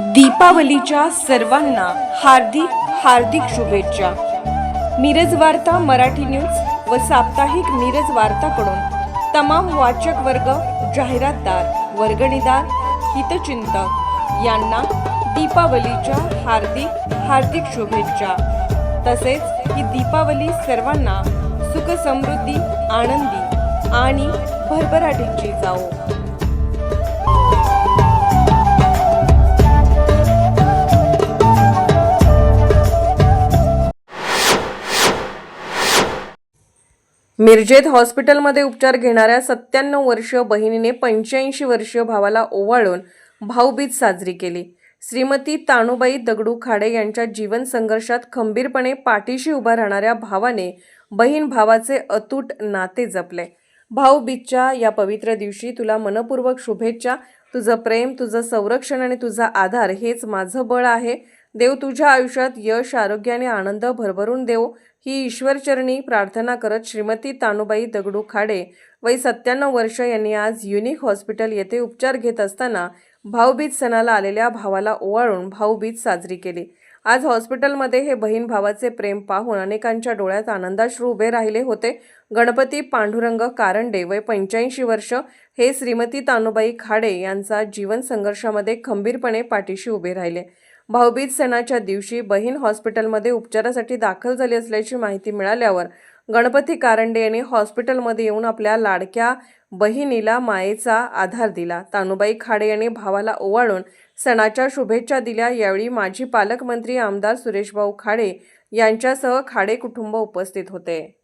दीपावलीच्या सर्वांना हार्दिक हार्दिक शुभेच्छा. मिरज वार्ता मराठी न्यूज व साप्ताहिक मिरज वार्ताकडून तमाम वाचक वर्ग जाहिरातदार वर्गणीदार हितचिंतक यांना दीपावलीच्या हार्दिक हार्दिक शुभेच्छा. तसेच ही दीपावली सर्वांना सुख समृद्धी आनंदी आणि भरभराटीची जाओ मिरजेत हॉस्पिटलमध्ये उपचार घेणाऱ्या सत्त्याण्णव वर्ष बहिणीने पंच्याऐंशी वर्षीय भावाला ओवाळून भाऊबीज साजरी केली. श्रीमती ताणूबाई दगडू खाडे यांच्या जीवन संघर्षात खंबीरपणे पाठीशी उभा राहणाऱ्या भावाने बहीण भावाचे अतूट नाते जपले. भाऊबीजच्या या पवित्र दिवशी तुला मनपूर्वक शुभेच्छा. तुझं प्रेम तुझं संरक्षण आणि तुझा आधार हेच माझं बळ आहे. देव तुझ्या आयुष्यात यश आरोग्य आणि आनंद भरभरून देव. ही ईश्वरचरणी प्रार्थना करत श्रीमती तानुबाई दगडू खाडे वय सत्त्याण्णव वर्ष यांनी आज युनिक हॉस्पिटल येथे उपचार घेत असताना भाऊबीज सणाला आलेल्या भावाला ओवाळून भाऊबीज साजरी केली. आज हॉस्पिटलमध्ये हे बहीण भावाचे प्रेम पाहून अनेकांच्या डोळ्यात आनंदाश्रू उभे राहिले होते. गणपती पांडुरंग कारंडे वय पंच्याऐंशी वर्ष हे श्रीमती तानुबाई खाडे यांचा जीवन संघर्षामध्ये खंबीरपणे पाठीशी उभे राहिले. भाऊबीज सणाच्या दिवशी बहीण हॉस्पिटलमध्ये उपचारासाठी दाखल झाली असल्याची माहिती मिळाल्यावर गणपती कारंडे यांनी हॉस्पिटलमध्ये येऊन आपल्या लाडक्या बहिणीला मायेचा आधार दिला. तानुबाई खाडे यांनी भावाला ओवाळून सणाच्या शुभेच्छा दिल्या. यावेळी माजी पालकमंत्री आमदार सुरेशभाऊ खाडे यांच्यासह खाडे कुटुंब उपस्थित होते.